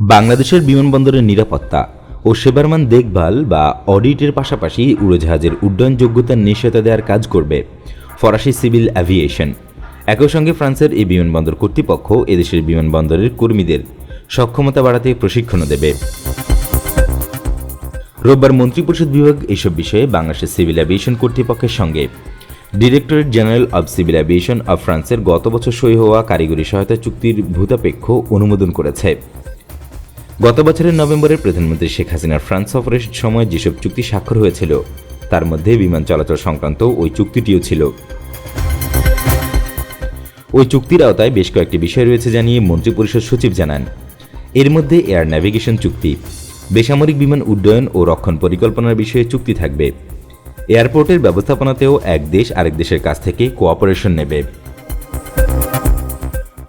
বাংলাদেশের বিমানবন্দরের নিরাপত্তা ও সেবার মান দেখভাল বা অডিটের পাশাপাশি উড়োজাহাজের উড্ডয়ন যোগ্যতার নিশ্চয়তা দেওয়ার কাজ করবে ফরাসি সিভিল অ্যাভিয়েশন। একই সঙ্গে ফ্রান্সের এই বিমানবন্দর কর্তৃপক্ষ এদেশের বিমানবন্দরের কর্মীদের সক্ষমতা বাড়াতে প্রশিক্ষণও দেবে। রোববার মন্ত্রিপরিষদ বিভাগ এসব বিষয়ে বাংলাদেশের সিভিল অ্যাভিয়েশন কর্তৃপক্ষের সঙ্গে directorate general of civil aviation of ফ্রান্সের গত বছর সই হওয়া কারিগরি সহায়তা চুক্তির ভূতাপেক্ষ অনুমোদন করেছে। গত বছরের নভেম্বরে প্রধানমন্ত্রী শেখ হাসিনার ফ্রান্স সফরের সময় যেসব চুক্তি স্বাক্ষর হয়েছিল, তার মধ্যে বিমান চলাচল সংক্রান্ত ওই চুক্তিটিও ছিল। ওই চুক্তির আওতায় বেশ কয়েকটি বিষয় রয়েছে জানিয়ে মন্ত্রিপরিষদ সচিব জানান। এর মধ্যে এয়ার ন্যাভিগেশন চুক্তি, বেসামরিক বিমান উড্ডয়ন ও রক্ষণ পরিকল্পনার বিষয়ে চুক্তি থাকবে। এয়ারপোর্টের ব্যবস্থাপনাতেও এক দেশ আরেক দেশের কাছ থেকে কোঅপারেশন নেবে।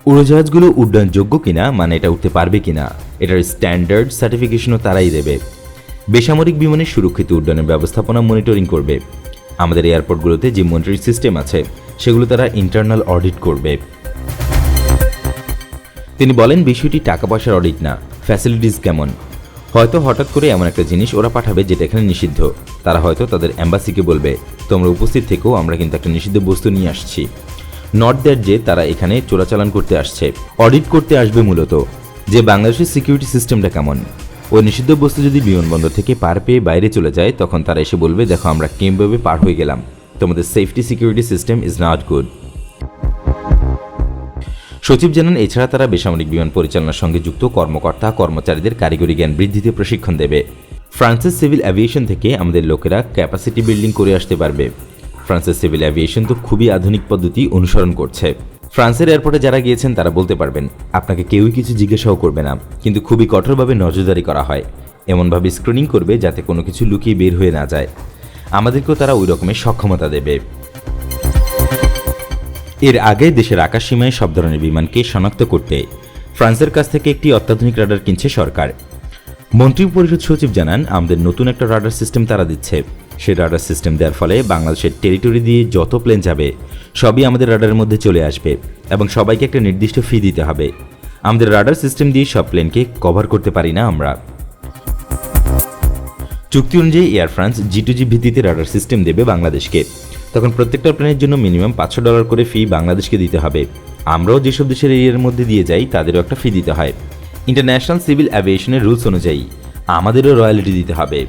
উড়োজাহাজগুলো উড্ডয়নযোগ্য কিনা মানে এটা উঠতে পারবে কিনা? এটার স্ট্যান্ডার্ড সার্টিফিকেশনও তারাই দেবে। বেসামরিক বিমানের সুরক্ষিত উড্ডয়নের ব্যবস্থাপনা মনিটরিং করবে। আমাদের এয়ারপোর্টগুলোতে যে মনিটরিং সিস্টেম আছে, সেগুলো তারা ইন্টারনাল অডিট করবে। তিনি বলেন, বিষয়টি টাকা পয়সার অডিট না ফ্যাসিলিটিস কেমন? হয়তো হঠাৎ করে এমন একটা জিনিস ওরা পাঠাবে যেটা এখানে নিষিদ্ধ। তারা হয়তো তাদের অ্যাম্বাসিকে বলবে, তোমরা উপস্থিত থেকেও আমরা কিন্তু একটা নিষিদ্ধ বস্তু নিয়ে আসছি। নট দ্যাট যে তারা এখানে চোরাচালান করতে আসছে। অডিট করতে আসবে মূলত। যে বাংলাদেশের সিকিউরিটি সিস্টেমটা কেমন? ওই নিষিদ্ধ বস্তু যদি বিমানবন্দর থেকে পার পেয়ে বাইরে চলে যায়, তখন তারা এসে বলবে, দেখো, আমরা কেমভাবে পার হয়ে গেলাম। তোমাদের safety security system is not good সচিব জানান, এছাড়া তারা বেসামরিক বিমান পরিচালনার সঙ্গে যুক্ত কর্মকর্তা, কর্মচারীদের কারিগরি জ্ঞান বৃদ্ধিতে প্রশিক্ষণ দেবে। ফ্রান্সের সিভিল অ্যাভিয়েশন থেকে আমাদের লোকেরা ক্যাপাসিটি বিল্ডিং করে আসতে পারবে। ফ্রান্সের সিভিল অ্যাভিয়েশন তো খুবই আধুনিক পদ্ধতি অনুসরণ করছে। ফ্রান্সের এয়ারপোর্টে যারা গিয়েছেন, তারা বলতে পারবেন, আপনাকে কেউই কিছু জিজ্ঞাসাও করবে না। কিন্তু খুবই কঠোরভাবে নজরদারি করা হয়। এমনভাবে স্ক্রিনিং করবে যাতে কোনো কিছু লুকিয়ে বের হয়ে না যায়। আমাদেরকেও তারা ওই রকমের সক্ষমতা দেবে। এর আগে দেশের আকাশ সীমায় সব ধরনের বিমানকে শনাক্ত করতে ফ্রান্সের কাছ থেকে একটি অত্যাধুনিক রাডার কিনছে সরকার। মন্ত্রী পরিষদ সচিব জানান, আমাদের নতুন একটা রাডার সিস্টেম তারা দিচ্ছে। সেই রাডার সিস্টেম দেওয়ার ফলে বাংলাদেশের টেরিটরি দিয়ে যত প্লেন যাবে, সবই আমাদের রাডারের মধ্যে চলে আসবে এবং সবাইকে একটা নির্দিষ্ট ফি দিতে হবে। আমাদের রাডার সিস্টেম দিয়ে সব প্লেনকে কভার করতে পারি না আমরা। চুক্তি অনুযায়ী Air France G to G ভিত্তিতে রাডার সিস্টেম দেবে বাংলাদেশকে। তখন প্রত্যেকটা প্লেনের জন্য মিনিমাম পাঁচশো ডলার করে ফি বাংলাদেশকে দিতে হবে। আমরাও যেসব দেশের এরিয়ার মধ্যে দিয়ে যাই, তাদেরও একটা ফি দিতে হয়। ইন্টারন্যাশনাল সিভিল অ্যাভিয়েশনের রুলস অনুযায়ী আমাদেরও রয়্যালিটি দিতে হবে।